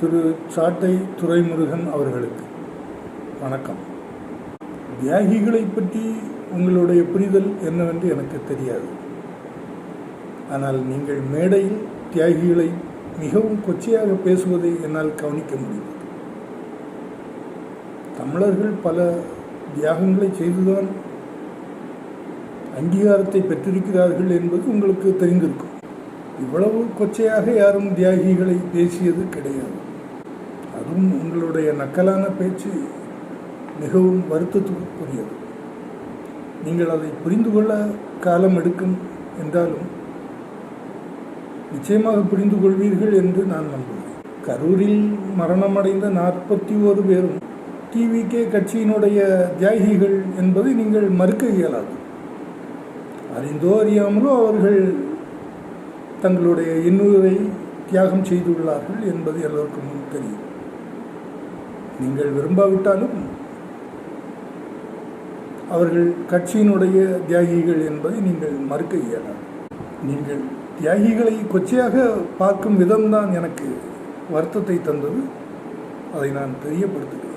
திரு சாட்டை துரைமுருகன் அவர்களுக்கு. வணக்கம். தியாகிகளை பற்றி உங்களுடைய புரிதல் என்னவென்று எனக்கு தெரியாது. ஆனால் நீங்கள் மேடையில் தியாகிகளை மிகவும் கொச்சையாக பேசுவதை என்னால் கவனிக்க முடியும் தமிழர்கள் பல தியாகங்களை செய்துதான் அங்கீகாரத்தை பெற்றிருக்கிறார்கள் என்பது உங்களுக்கு தெரிந்திருக்கும். இவ்வளவு கொச்சையாக யாரும் தியாகிகளை பேசியது கிடையாது. அதுவும் உங்களுடைய நக்கலான பேச்சு மிகவும் வருத்தத்துக்குரியது. நீங்கள் அதை புரிந்து கொள்ள காலம் எடுக்கும் என்றாலும் நிச்சயமாக புரிந்து கொள்வீர்கள் என்று நான் நம்புகிறேன். கரூரில் மரணமடைந்த நாற்பத்தி ஒரு பேரும் டிவிகே கட்சியினுடைய தியாகிகள் என்பதை நீங்கள் மறுக்க இயலாது. அறிந்தோ அறியாமலோ அவர்கள் தங்களுடைய இன்னுயிரை தியாகம் செய்துள்ளார்கள் என்பது எல்லோருக்கும் தெரியும். நீங்கள் விரும்பாவிட்டாலும் அவர்கள் கட்சியினுடைய தியாகிகள் என்பதை நீங்கள் மறுக்க இயலாது. நீங்கள் தியாகிகளை கொச்சையாக பார்க்கும் விதம்தான் எனக்கு வருத்தத்தை தந்தது. அதை நான் தெரியப்படுத்துகிறேன்.